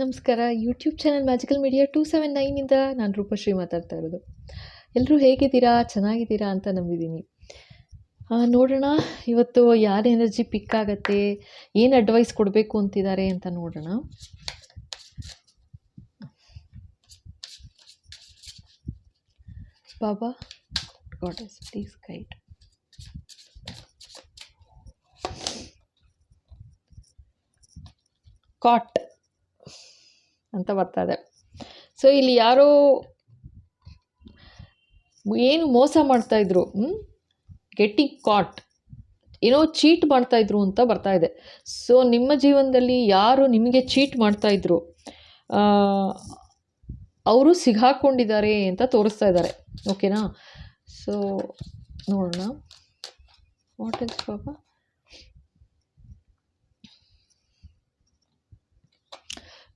ನಮಸ್ಕಾರ. YouTube channel magical media two seven ನೈನಿಂದ ನಾನು ರೂಪಶ್ರೀ ಮಾತಾಡ್ತಾ ಇರೋದು. ಎಲ್ಲರೂ ಹೇಗಿದ್ದೀರಾ? ಚೆನ್ನಾಗಿದ್ದೀರಾ ಅಂತ ನಂಬಿದ್ದೀನಿ. ನೋಡೋಣ. ಇವತ್ತು ಯಾರ ಎನರ್ಜಿ ಪಿಕ್ ಆಗುತ್ತೆ? ಏನು ಅಡ್ವೈಸ್ ಕೊಡಬೇಕು ಅಂತಿದ್ದಾರೆ ಅಂತ ನೋಡೋಣ. Baba goddess please guide caught ಅಂತ ಬರ್ತಾ ಇದೆ. ಸೊ ಇಲ್ಲಿ ಯಾರೋ ಏನು ಮೋಸ ಮಾಡ್ತಾ ಇದ್ರು ಗೆಟ್ಟಿಂಗ್ ಕಾಟ್ ಏನೋ ಚೀಟ್ ಮಾಡ್ತಾ ಇದ್ರು ಅಂತ ಬರ್ತಾ ಇದೆ. ಸೊ ನಿಮ್ಮ ಜೀವನದಲ್ಲಿ ಯಾರು ನಿಮಗೆ ಚೀಟ್ ಮಾಡ್ತಾ ಇದ್ರು ಅವರು ಸಿಗಾಕೊಂಡಿದ್ದಾರೆ ಅಂತ ತೋರಿಸ್ತಾ ಇದ್ದಾರೆ. ಓಕೆನಾ ಸೊ ನೋಡೋಣ. What is Baba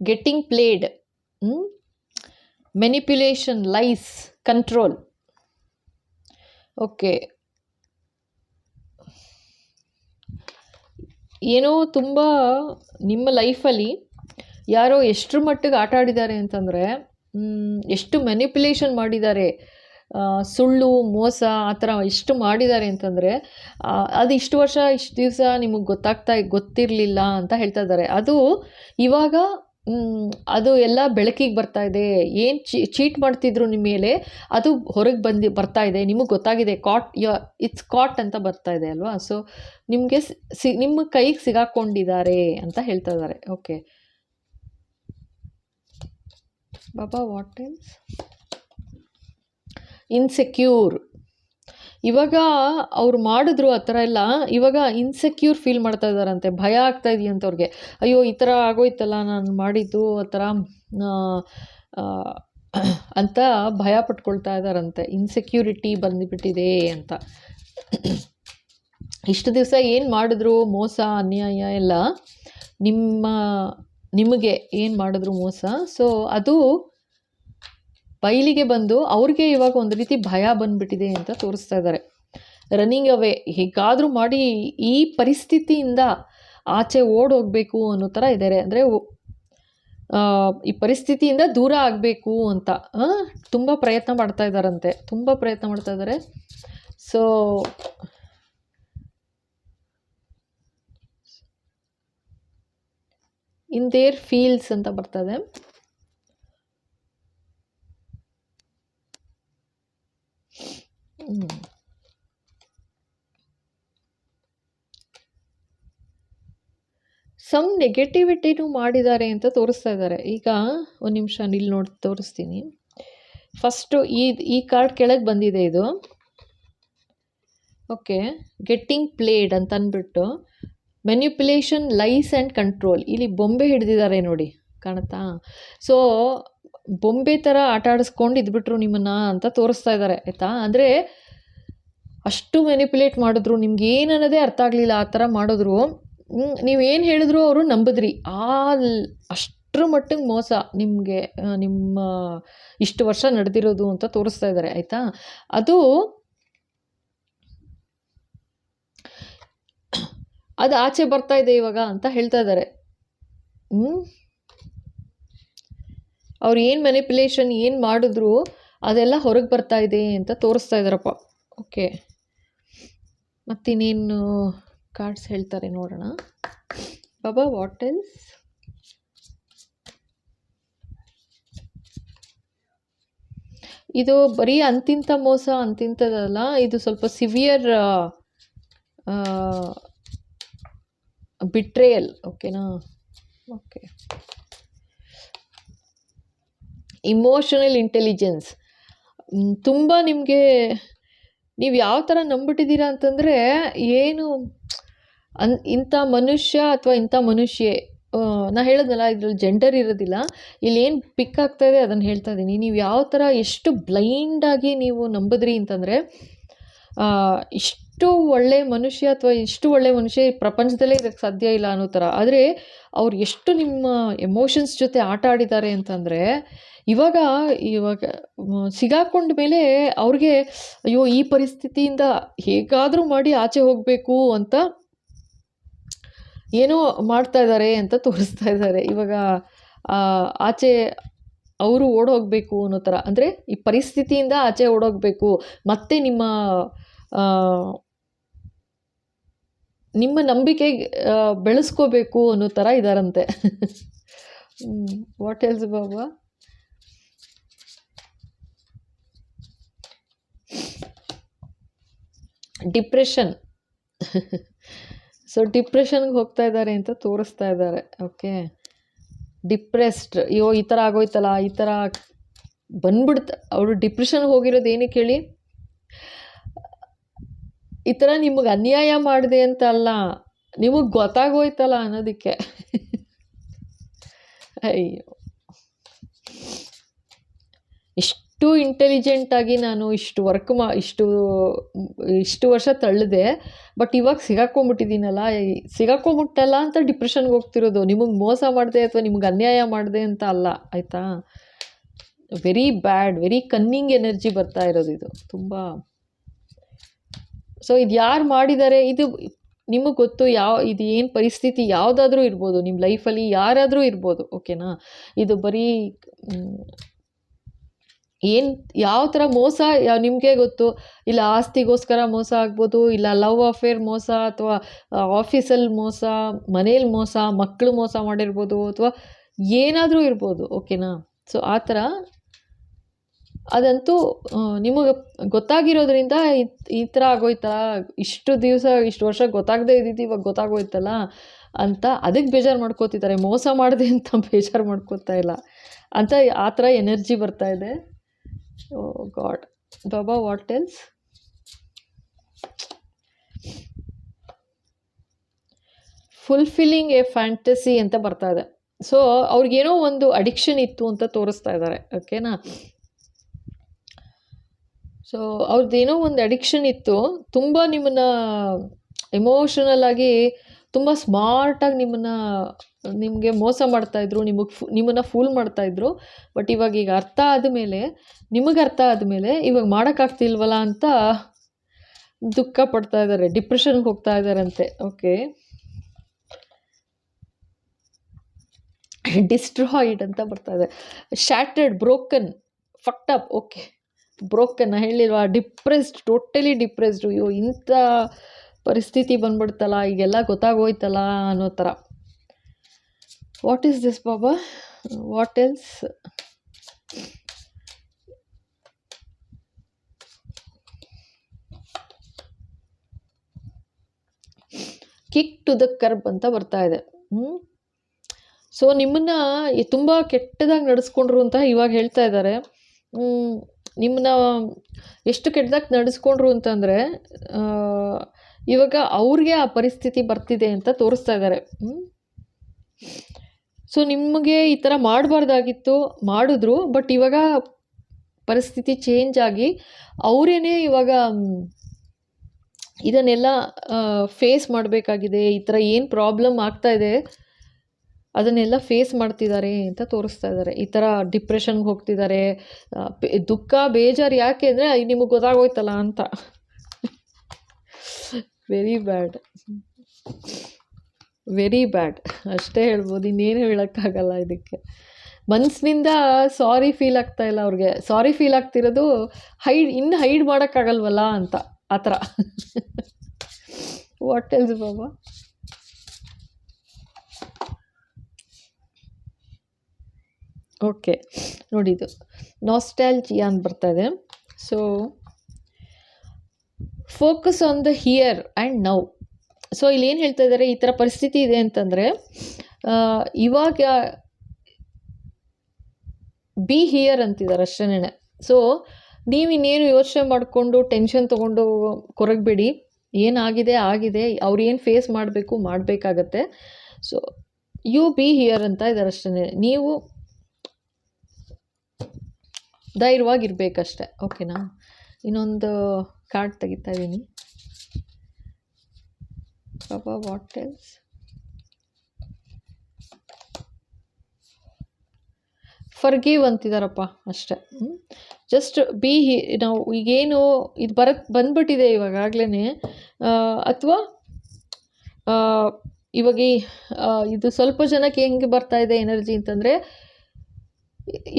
getting played manipulation lies control okay ಏನೋ ತುಂಬ ನಿಮ್ಮ ಲೈಫಲ್ಲಿ ಯಾರೋ ಎಷ್ಟರ ಮಟ್ಟಿಗೆ ಆಟ ಆಡಿದ್ದಾರೆ ಅಂತಂದರೆ ಎಷ್ಟು ಮೆನಿಪ್ಯುಲೇಷನ್ ಮಾಡಿದ್ದಾರೆ ಸುಳ್ಳು, ಮೋಸ, ಆ ಥರ ಎಷ್ಟು ಮಾಡಿದ್ದಾರೆ ಅಂತಂದರೆ ಅದು ಇಷ್ಟು ವರ್ಷ, ಇಷ್ಟು ದಿವಸ ನಿಮಗೆ ಗೊತ್ತಾಗ್ತಾ ಗೊತ್ತಿರಲಿಲ್ಲ ಅಂತ ಹೇಳ್ತಾ ಇದ್ದಾರೆ. ಅದು ಇವಾಗ ಅದು ಎಲ್ಲ ಬೆಳಕಿಗೆ ಬರ್ತಾ ಇದೆ. ಏನು ಚೀಟ್ ಮಾಡ್ತಿದ್ರು ನಿಮ್ಮ ಮೇಲೆ, ಅದು ಹೊರಗೆ ಬಂದು, ಬರ್ತಾ ಇದೆ. ನಿಮಗೆ ಗೊತ್ತಾಗಿದೆ, ಕಾಟ್, ಯ, ಇಟ್ಸ್ ಕಾಟ್ ಅಂತ ಬರ್ತಾ ಇದೆ ಅಲ್ವಾ? ಸೊ ನಿಮಗೆ ಸಿ ನಿಮ್ಮ ಕೈಗೆ ಸಿಗಾಕೊಂಡಿದ್ದಾರೆ ಅಂತ ಹೇಳ್ತಾ ಇದ್ದಾರೆ ಓಕೆ ಬಾಬಾ ವಾಟ್ ಇನ್ಸೆಕ್ಯೂರ್ ಇವಾಗ ಅವ್ರು ಮಾಡಿದ್ರು ಆ ಥರ ಎಲ್ಲ, ಇವಾಗ ಇನ್ಸೆಕ್ಯೂರ್ ಫೀಲ್ ಮಾಡ್ತಾ ಇದ್ದಾರಂತೆ, ಭಯ ಆಗ್ತಾ ಇದೆಯಂತೆ ಅವ್ರಿಗೆ ಅಯ್ಯೋ, ಈ ಥರ ಆಗೋಯ್ತಲ್ಲ, ನಾನು ಮಾಡಿದ್ದು ಆ ಥರ ಅಂತ ಭಯ ಪಟ್ಕೊಳ್ತಾ ಇದ್ದಾರಂತೆ. ಇನ್ಸೆಕ್ಯೂರಿಟಿ ಬಂದುಬಿಟ್ಟಿದೆ ಅಂತ. ಇಷ್ಟು ದಿವಸ ಏನು ಮಾಡಿದ್ರು? ಮೋಸ, ಅನ್ಯಾಯ ಎಲ್ಲ ನಿಮ್ಮ, ನಿಮಗೆ ಏನು ಮಾಡಿದ್ರು ಮೋಸ? ಸೊ ಅದು ಬಯಲಿಗೆ ಬಂದು ಅವ್ರಿಗೆ ಇವಾಗ ಒಂದು ರೀತಿ ಭಯ ಬಂದ್ಬಿಟ್ಟಿದೆ ಅಂತ ತೋರಿಸ್ತಾ ಇದ್ದಾರೆ. ರನ್ನಿಂಗ್ ಅವೇ ಹೇಗಾದರೂ ಮಾಡಿ ಈ ಪರಿಸ್ಥಿತಿಯಿಂದ ಆಚೆ ಓಡ್ ಹೋಗಬೇಕು ಅನ್ನೋ ಥರ ಇದ್ದಾರೆ. ಅಂದರೆ ಈ ಪರಿಸ್ಥಿತಿಯಿಂದ ದೂರ ಆಗಬೇಕು ಅಂತ ತುಂಬ ಪ್ರಯತ್ನ ಮಾಡ್ತಾ ಇದ್ದಾರಂತೆ. ತುಂಬ ಪ್ರಯತ್ನ ಮಾಡ್ತಾ ಇದ್ದಾರೆ. ಸೊ ಇನ್ ದೇರ್ ಫೀಲ್ಸ್ ಅಂತ ಬರ್ತದೆ ಸಮ್ ನೆಗೆಟಿವಿಟಿನೂ ಮಾಡಿದ್ದಾರೆ ಅಂತ ತೋರಿಸ್ತಾ ಇದ್ದಾರೆ. ಈಗ ಒಂದು ನಿಮಿಷ ಇಲ್ಲಿ ನೋಡಿ ತೋರಿಸ್ತೀನಿ. ಫಸ್ಟು ಈ ಈ ಕಾರ್ಡ್ ಕೆಳಗೆ ಬಂದಿದೆ ಇದು. ಓಕೆ ಗೆಟ್ಟಿಂಗ್ ಪ್ಲೇಡ್ ಅಂತ ಅಂದ್ಬಿಟ್ಟು ಮೆನ್ಯುಪ್ಯುಲೇಷನ್ ಲೈಸ್ ಆ್ಯಂಡ್ ಕಂಟ್ರೋಲ್ ಇಲ್ಲಿ ಬೊಂಬೆ ಹಿಡಿದಿದ್ದಾರೆ ನೋಡಿ. ಕಾಣುತ್ತಾ? ಸೊ ಬೊಂಬೆ ಥರ ಆಟ ಆಡಿಸ್ಕೊಂಡು ಇದ್ಬಿಟ್ರು ನಿಮ್ಮನ್ನ ಅಂತ ತೋರಿಸ್ತಾ ಇದ್ದಾರೆ ಆಯಿತಾ? ಅಂದರೆ ಅಷ್ಟು ಮೆನಿಪ್ಯುಲೇಟ್ ಮಾಡಿದ್ರು, ನಿಮ್ಗೆ ಏನನ್ನೋದೇ ಅರ್ಥ ಆಗಲಿಲ್ಲ ಆ ಥರ ಮಾಡಿದ್ರು. ನೀವು ಏನು ಹೇಳಿದ್ರು ಅವರು ನಂಬಿದ್ರಿ. ಆ ಅಷ್ಟರ ಮಟ್ಟಿಗೆ ಮೋಸ ನಿಮಗೆ ನಿಮ್ಮ ಇಷ್ಟು ವರ್ಷ ನಡೆದಿರೋದು ಅಂತ ತೋರಿಸ್ತಾ ಇದ್ದಾರೆ ಆಯಿತಾ? ಅದು ಅದು ಆಚೆ ಬರ್ತಾ ಇದೆ ಇವಾಗ ಅಂತ ಹೇಳ್ತಾ ಇದ್ದಾರೆ ಹ್ಞೂ ಅವ್ರು ಏನು ಮ್ಯಾನಿಪ್ಯುಲೇಷನ್ ಏನು ಮಾಡಿದ್ರು ಅದೆಲ್ಲ ಹೊರಗೆ ಬರ್ತಾ ಇದೆ ಅಂತ ತೋರಿಸ್ತಾ ಇದ್ದಾರಪ್ಪ ಓಕೆ ಮತ್ತಿನ್ನೇನು ಕಾರ್ಡ್ಸ್ ಹೇಳ್ತಾರೆ ನೋಡೋಣ. ಬಾಬಾ ವಾಟ್ ಎಲ್ಸ್ ಇದು ಬರೀ ಅಂತಿಂತ ಮೋಸ, ಅಂತಿಂತದಲ್ಲ, ಇದು ಸ್ವಲ್ಪ ಸಿವಿಯರ್ ಬಿಟ್ರೇಯಲ್ ಓಕೆನಾ ಓಕೆ ಇಮೋಷನಲ್ ಇಂಟೆಲಿಜೆನ್ಸ್ ತುಂಬ ನಿಮಗೆ ನೀವು ಯಾವ ಥರ ನಂಬಿಟ್ಟಿದ್ದೀರಾ ಅಂತಂದರೆ ಏನು ಅನ್, ಇಂಥ ಮನುಷ್ಯ ಅಥವಾ ಇಂಥ ಮನುಷ್ಯೆ ನಾ ಹೇಳಿದ್ನಲ್ಲ ಇದ್ರಲ್ಲಿ ಜೆಂಡರ್ ಇರೋದಿಲ್ಲ. ಇಲ್ಲಿ ಏನು ಪಿಕ್ ಆಗ್ತಾ ಇದೆ ಅದನ್ನು ಹೇಳ್ತಾ ಇದ್ದೀನಿ ನೀವು ಯಾವ ಥರ ಎಷ್ಟು ಬ್ಲೈಂಡಾಗಿ ನೀವು ನಂಬಿದ್ರಿ ಅಂತಂದರೆ ಇಷ್ಟು ಒಳ್ಳೆ ಮನುಷ್ಯ ಅಥವಾ ಇಷ್ಟು ಒಳ್ಳೆ ಮನುಷ್ಯ ಪ್ರಪಂಚದಲ್ಲೇ ಇದಕ್ಕೆ ಸಾಧ್ಯ ಇಲ್ಲ ಅನ್ನೋ ಥರ. ಆದರೆ ಅವ್ರು ಎಷ್ಟು ನಿಮ್ಮ ಎಮೋಷನ್ಸ್ ಜೊತೆ ಆಟ ಆಡಿದ್ದಾರೆ ಅಂತಂದರೆ, ಇವಾಗ ಇವಾಗ ಸಿಗಾಕೊಂಡ ಮೇಲೆ ಅವ್ರಿಗೆ, ಅಯ್ಯೋ, ಈ ಪರಿಸ್ಥಿತಿಯಿಂದ ಹೇಗಾದರೂ ಮಾಡಿ ಆಚೆ ಹೋಗಬೇಕು ಅಂತ ಏನೋ ಮಾಡ್ತಾ ಇದ್ದಾರೆ ಅಂತ ತೋರಿಸ್ತಾ ಇದ್ದಾರೆ ಇವಾಗ ಆಚೆ ಅವರು ಓಡೋಗಬೇಕು ಅನ್ನೋ ಥರ. ಅಂದರೆ ಈ ಪರಿಸ್ಥಿತಿಯಿಂದ ಆಚೆ ಓಡೋಗಬೇಕು. ಮತ್ತೆ ನಿಮ್ಮ ನಿಮ್ಮ ನಂಬಿಕೆ ಬೆಳೆಸ್ಕೋಬೇಕು ಅನ್ನೋ ಥರ ಇದ್ದಾರಂತೆ what else Baba? Depression. So ಡಿಪ್ರೆಷನ್ಗೆ ಹೋಗ್ತಾ ಇದ್ದಾರೆ ಅಂತ ತೋರಿಸ್ತಾ ಇದ್ದಾರೆ. Okay depressed. ಅಯ್ಯೋ, ಈ ಥರ ಆಗೋಯ್ತಲ್ಲ, ಈ ಥರ ಬಂದ್ಬಿಡ್ತ, ಅವರು ಡಿಪ್ರೆಷನ್ಗೆ ಹೋಗಿರೋದು ಏನಕ್ಕೆ ಹೇಳಿ ಈ ಥರ ನಿಮಗೆ ಅನ್ಯಾಯ ಮಾಡಿದೆ ಅಂತ ಅಲ್ಲ, ನಿಮಗೆ ಗೊತ್ತಾಗೋಯ್ತಲ್ಲ ಅನ್ನೋದಕ್ಕೆ. ಅಯ್ಯೋ. ಇಷ್ಟು ಇಂಟೆಲಿಜೆಂಟಾಗಿ ನಾನು ಇಷ್ಟು ವರ್ಕ್ ಮಾ, ಇಷ್ಟು ಇಷ್ಟು ವರ್ಷ ತಳ್ಳಿದೆ ಬಟ್ ಇವಾಗ ಸಿಗಾಕೊಂಬಿಟ್ಟಿದ್ದೀನಲ್ಲ ಸಿಗಾಕೊಂಬಿಟ್ಟಲ್ಲ ಅಂತ ಡಿಪ್ರೆಷನ್ಗೆ ಹೋಗ್ತಿರೋದು, ನಿಮಗೆ ಮೋಸ ಮಾಡಿದೆ ಅಥವಾ ನಿಮಗೆ ಅನ್ಯಾಯ ಮಾಡಿದೆ ಅಂತ ಅಲ್ಲ, ಆಯಿತಾ? Very bad very cunning energy ಬರ್ತಾ ಇರೋದು ಇದು, ತುಂಬ ಸೊ ಇದು ಯಾರು ಮಾಡಿದ್ದಾರೆ ಇದು ನಿಮಗೆ ಗೊತ್ತು ಯಾವ, ಇದು ಏನು ಪರಿಸ್ಥಿತಿ ಯಾವುದಾದ್ರೂ ಇರ್ಬೋದು ನಿಮ್ಮ ಲೈಫಲ್ಲಿ ಯಾರಾದರೂ ಇರ್ಬೋದು ಓಕೆನಾ ಇದು ಬರೀ ಏನು, ಯಾವ ಥರ ಮೋಸ ನಿಮಗೆ ಗೊತ್ತು? ಇಲ್ಲ ಆಸ್ತಿಗೋಸ್ಕರ ಮೋಸ ಆಗ್ಬೋದು, ಇಲ್ಲ ಲವ್ ಅಫೇರ್ ಮೋಸ, ಅಥವಾ ಆಫೀಸಲ್ಲಿ ಮೋಸ, ಮನೇಲಿ ಮೋಸ ಮಕ್ಕಳು ಮೋಸ ಮಾಡಿರ್ಬೋದು, ಅಥವಾ ಏನಾದರೂ ಇರ್ಬೋದು ಓಕೆನಾ ಸೊ ಆ ಥರ ಅದಂತೂ ನಿಮಗೆ ಗೊತ್ತಾಗಿರೋದ್ರಿಂದ ಈ- ಥರ ಆಗೋಯ್ತಾ? ಇಷ್ಟು ದಿವಸ, ಇಷ್ಟು ವರ್ಷ ಗೊತ್ತಾಗದೇ ಇದ್ದಿದ್ದು ಇವಾಗ ಗೊತ್ತಾಗೋಯ್ತಲ್ಲ ಅಂತ ಅದಕ್ಕೆ ಬೇಜಾರು ಮಾಡ್ಕೋತಿದ್ದಾರೆ. ಮೋಸ ಮಾಡಿದೆ ಅಂತ ಬೇಜಾರು ಮಾಡ್ಕೋತಾ ಇಲ್ಲ. ಅಂತ ಆ ಥರ ಎನರ್ಜಿ ಬರ್ತಾ ಇದೆ. ಓ God. Baba, what else? Fulfilling a fantasy ಅಂತ ಬರ್ತಾ ಇದೆ. ಸೊ, ಅವ್ರಿಗೇನೋ ಒಂದು ಅಡಿಕ್ಷನ್ ಇತ್ತು ಅಂತ ತೋರಿಸ್ತಾ ಇದ್ದಾರೆ. ಓಕೆನಾ? ಸೊ ಅವ್ರದ್ದೇನೋ ಒಂದು ಅಡಿಕ್ಷನ್ ಇತ್ತು. ತುಂಬ ನಿಮ್ಮನ್ನ ಎಮೋಷನಲ್ ಆಗಿ ತುಂಬ ಸ್ಮಾರ್ಟಾಗಿ ನಿಮ್ಮನ್ನ, ನಿಮಗೆ ಮೋಸ ಮಾಡ್ತಾಯಿದ್ರು ನಿಮಗೆ ಫು, ನಿಮ್ಮನ್ನು ಫೂಲ್ ಮಾಡ್ತಾಯಿದ್ರು ಬಟ್ ಇವಾಗ ಈಗ ಅರ್ಥ ಆದಮೇಲೆ ನಿಮಗೆ ಅರ್ಥ ಆದಮೇಲೆ ಇವಾಗ ಮಾಡೋಕ್ಕಾಗ್ತಿಲ್ವಲ್ಲ ಅಂತ ದುಃಖ ಪಡ್ತಾ ಇದ್ದಾರೆ ಡಿಪ್ರೆಷನ್ಗೆ ಹೋಗ್ತಾ ಇದ್ದಾರಂತೆ ಓಕೆ ಡಿಸ್ಟ್ರಾಯ್ಡ್ ಅಂತ ಬರ್ತಾ ಇದೆ. Shattered broken fucked up okay broken ಹೇಳಿಲ್ವಾ? Depressed, totally depressed. ಅಯ್ಯೋ, ಇಂಥ ಪರಿಸ್ಥಿತಿ ಬಂದ್ಬಿಡ್ತಲ್ಲ, ಈಗೆಲ್ಲ ಗೊತ್ತಾಗೋಯ್ತಲ್ಲ ಅನ್ನೋ ಥರ. What is this Baba what else kick to the curb ಅಂತ ಬರ್ತಾ ಇದೆ. ಸೊ ನಿಮ್ಮನ್ನ ತುಂಬ ಕೆಟ್ಟದಾಗಿ ನಡೆಸ್ಕೊಂಡ್ರು ಅಂತ ಇವಾಗ ಹೇಳ್ತಾ ಇದ್ದಾರೆ. ನಿಮ್ಮನ್ನ ಎಷ್ಟು ಕೆಟ್ಟದಾಗ ನಡೆಸ್ಕೊಂಡ್ರು ಅಂತಂದರೆ ಇವಾಗ ಅವ್ರಿಗೆ ಆ ಪರಿಸ್ಥಿತಿ ಬರ್ತಿದೆ ಅಂತ ತೋರಿಸ್ತಾ ಇದ್ದಾರೆ ಸೊ ನಿಮಗೆ ಈ ಥರ ಮಾಡಬಾರ್ದಾಗಿತ್ತು, ಮಾಡಿದ್ರು ಬಟ್ ಇವಾಗ ಪರಿಸ್ಥಿತಿ ಚೇಂಜ್ ಆಗಿ ಅವರೇನೇ ಇವಾಗ, ಇದನ್ನೆಲ್ಲ ಫೇಸ್ ಮಾಡಬೇಕಾಗಿದೆ, ಈ ಥರ ಏನು ಪ್ರಾಬ್ಲಮ್ ಆಗ್ತಾ ಇದೆ ಅದನ್ನೆಲ್ಲ ಫೇಸ್ ಮಾಡ್ತಿದ್ದಾರೆ ಅಂತ ತೋರಿಸ್ತಾ ಇದ್ದಾರೆ. ಈ ಥರ ಡಿಪ್ರೆಷನ್ಗೆ ಹೋಗ್ತಿದ್ದಾರೆ. ದುಃಖ ಬೇಜಾರು ಯಾಕೆ ಅಂದರೆ ನಿಮಗೆ ಗೊತ್ತಾಗೋಯ್ತಲ್ಲ ಅಂತ. ವೆರಿ ಬ್ಯಾಡ್ ವೆರಿ ಬ್ಯಾಡ್ ಅಷ್ಟೇ ಹೇಳ್ಬೋದು. ಇನ್ನೇನು ಹೇಳೋಕ್ಕಾಗಲ್ಲ ಇದಕ್ಕೆ. ಮನಸ್ಸಿನಿಂದ ಸಾರಿ ಫೀಲ್ ಆಗ್ತಾ ಇಲ್ಲ ಅವ್ರಿಗೆ. ಸಾರಿ ಫೀಲ್ ಆಗ್ತಿರೋದು ಹೈಡ್ ಇನ್ನು ಹೈಡ್ ಮಾಡೋಕ್ಕಾಗಲ್ವಲ್ಲ ಅಂತ. ಆ ಥರ ವಾಟ್ ಎಲ್ಸ್ ಬಾಬಾ? ಓಕೆ ನೋಡಿ ಇದು. ನಾಸ್ಟ್ಯಾಲ್ಜಿಯಾ ಅಂತ ಬರ್ತಾ ಇದೆ so focus on the here and now so ಇಲ್ಲಿ ಏನು ಹೇಳ್ತಾ ಇದ್ದಾರೆ ಈ ಥರ ಪರಿಸ್ಥಿತಿ ಇದೆ ಅಂತಂದರೆ ಇವಾಗ ಬಿ ಹಿಯರ್ ಅಂತಿದ್ದಾರೆ ಅಷ್ಟೇನೆ ಸೊ ನೀವು ಇನ್ನೇನು ಯೋಚನೆ ಮಾಡಿಕೊಂಡು ಟೆನ್ಷನ್ ತೊಗೊಂಡು ಕೊರಗಬೇಡಿ. ಏನಾಗಿದೆ? ಆಗಿದೆ. ಅವ್ರು ಏನು ಫೇಸ್ ಮಾಡಬೇಕು? ಮಾಡಬೇಕಾಗತ್ತೆ. ಸೊ ಯು ಬಿ ಹಿಯರ್ ಅಂತ ಇದ್ದಾರೆ ಅಷ್ಟೇ ನೀವು ಧೈರ್ಯವಾಗಿರ್ಬೇಕಷ್ಟೆ. ಓಕೆನಾ ಇನ್ನೊಂದು ಕಾರ್ಡ್ ತೆಗಿತಾ ಇದ್ದೀನಿ. ಬಾಬಾ ವಾಟ್ ಎಲ್ಸ್ ಫರ್ಗಿವ್ ಅಂತಿದ್ದಾರಪ್ಪ ಅಷ್ಟೆ. ಜಸ್ಟ್ ಬಿ ಹಿ ನಾವು ಈಗೇನು ಇದು ಬರಕ್ಕೆ ಬಂದ್ಬಿಟ್ಟಿದೆ ಇವಾಗಲೇ ಅಥವಾ ಇವಾಗ ಇದು ಸ್ವಲ್ಪ ಜನಕ್ಕೆ ಹೆಂಗೆ ಬರ್ತಾ ಇದೆ ಎನರ್ಜಿ ಅಂತಂದರೆ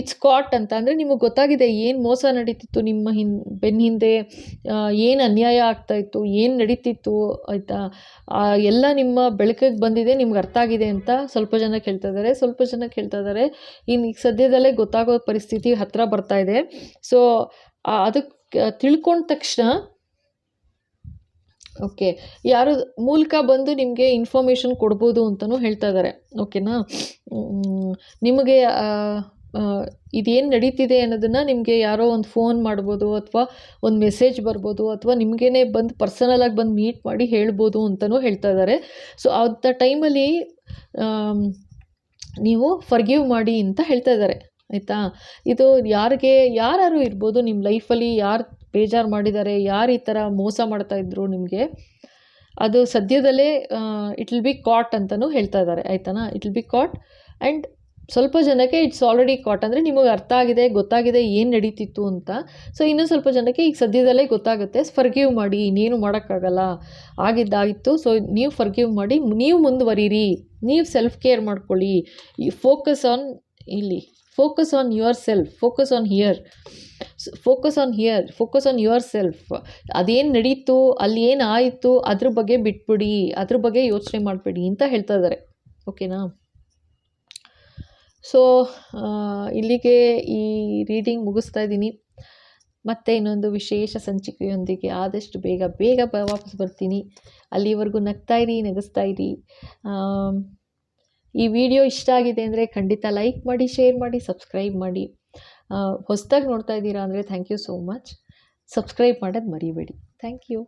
ಇಟ್ಸ್ ಕಾಟ್ ಅಂತ ಅಂದರೆ ನಿಮಗೆ ಗೊತ್ತಾಗಿದೆ ಏನು ಮೋಸ ನಡೀತಿತ್ತು ನಿಮ್ಮ ಹಿನ್ ಬೆನ್ನ ಹಿಂದೆ ಏನು ಅನ್ಯಾಯ ಆಗ್ತಾಯಿತ್ತು ಏನು ನಡೀತಿತ್ತು, ಆಯಿತಾ? ಎಲ್ಲ ನಿಮ್ಮ ಬೆಳಕಿಗೆ ಬಂದಿದೆ, ನಿಮ್ಗೆ ಅರ್ಥ ಆಗಿದೆ ಅಂತ ಸ್ವಲ್ಪ ಜನ ಕೇಳ್ತಾ ಇದ್ದಾರೆ ಸ್ವಲ್ಪ ಜನ ಕೇಳ್ತಾ ಇದ್ದಾರೆ ಇನ್ನು ಈಗ ಸದ್ಯದಲ್ಲೇ ಗೊತ್ತಾಗೋ ಪರಿಸ್ಥಿತಿ ಹತ್ತಿರ ಬರ್ತಾ ಇದೆ. ಸೊ ಅದಕ್ಕೆ ತಿಳ್ಕೊಂಡ ತಕ್ಷಣ ಓಕೆ, ಯಾರು ಮೂಲಕ ಬಂದು ನಿಮಗೆ ಇನ್ಫಾರ್ಮೇಷನ್ ಕೊಡ್ಬೋದು ಅಂತಲೂ ಹೇಳ್ತಾ ಇದ್ದಾರೆ ಓಕೆನಾ? ನಿಮಗೆ ಇದೇನು ನಡೀತಿದೆ ಅನ್ನೋದನ್ನು ನಿಮಗೆ ಯಾರೋ ಒಂದು ಫೋನ್ ಮಾಡ್ಬೋದು ಅಥವಾ ಒಂದು ಮೆಸೇಜ್ ಬರ್ಬೋದು ಅಥವಾ ನಿಮಗೇನೆ ಬಂದು ಪರ್ಸನಲಾಗಿ ಬಂದು ಮೀಟ್ ಮಾಡಿ ಹೇಳ್ಬೋದು ಅಂತಲೂ ಹೇಳ್ತಾ ಇದ್ದಾರೆ ಸೊ ಅಂಥ ಟೈಮಲ್ಲಿ ನೀವು ಫರ್ಗಿವ್ ಮಾಡಿ ಅಂತ ಹೇಳ್ತಾ ಇದ್ದಾರೆ ಆಯಿತಾ? ಇದು ಯಾರಿಗೆ ಯಾರು ಇರ್ಬೋದು ನಿಮ್ಮ ಲೈಫಲ್ಲಿ ಯಾರು ಬೇಜಾರು ಮಾಡಿದ್ದಾರೆ ಯಾರು ಈ ಥರ ಮೋಸ ಮಾಡ್ತಾಯಿದ್ರು ನಿಮಗೆ, ಅದು ಸದ್ಯದಲ್ಲೇ ಇಟ್ ವಿಲ್ ಬಿ ಕಾಟ್ ಅಂತಲೂ ಹೇಳ್ತಾ ಇದ್ದಾರೆ ಆಯ್ತಾನಾ? It will be caught and ಸ್ವಲ್ಪ ಜನಕ್ಕೆ ಇಟ್ಸ್ ಆಲ್ರೆಡಿ ಕಾಟ್ ಅಂದರೆ ನಿಮಗೆ ಅರ್ಥ ಆಗಿದೆ, ಗೊತ್ತಾಗಿದೆ ಏನು ನಡೀತಿತ್ತು ಅಂತ. ಸೊ ಇನ್ನೂ ಸ್ವಲ್ಪ ಜನಕ್ಕೆ ಈಗ ಸದ್ಯದಲ್ಲೇ ಗೊತ್ತಾಗುತ್ತೆ. ಫರ್ಗಿವ್ ಮಾಡಿ, ಇನ್ನೇನು ಮಾಡೋಕ್ಕಾಗಲ್ಲ. ಆಗಿದ್ದಾಗಿತ್ತು ಸೊ ನೀವು ಫರ್ಗಿವ್ ಮಾಡಿ, ನೀವು ಮುಂದುವರೀರಿ. ನೀವು ಸೆಲ್ಫ್ ಕೇರ್ ಮಾಡ್ಕೊಳ್ಳಿ ಫೋಕಸ್ ಆನ್ ಇಲ್ಲಿ focus on your self focus on here focus on here focus on your self ಅದೇನು ನಡೀತು, ಅಲ್ಲಿ ಏನು ಆಯಿತು, ಅದ್ರ ಬಗ್ಗೆ ಬಿಟ್ಬಿಡಿ. ಅದ್ರ ಬಗ್ಗೆ ಯೋಚನೆ ಮಾಡಬೇಡಿ ಅಂತ ಹೇಳ್ತಾ ಇದ್ದಾರೆ. ಓಕೆನಾ ಸೊ ಇಲ್ಲಿಗೆ ಈ ರೀಡಿಂಗ್ ಮುಗಿಸ್ತಾ ಇದ್ದೀನಿ. ಮತ್ತೆ ಇನ್ನೊಂದು ವಿಶೇಷ ಸಂಚಿಕೆಯೊಂದಿಗೆ ಆದಷ್ಟು ಬೇಗ ಬೇಗ ವಾಪಸ್ ಬರ್ತೀನಿ. ಅಲ್ಲಿವರೆಗೂ ನಗ್ತಾ ಇರಿ, ನಗಿಸ್ತಾ ಇರಿ. ಈ ವಿಡಿಯೋ ಇಷ್ಟ ಆಗಿದೆ ಅಂದರೆ ಖಂಡಿತ ಲೈಕ್ ಮಾಡಿ, ಶೇರ್ ಮಾಡಿ, ಸಬ್ಸ್ಕ್ರೈಬ್ ಮಾಡಿ. ಹೊಸದಾಗಿ ನೋಡ್ತಾ ಇದ್ದೀರಾ ಅಂದರೆ thank you so much. Subscribe ಮಾಡೋದು ಮರಿಬೇಡಿ. Thank you.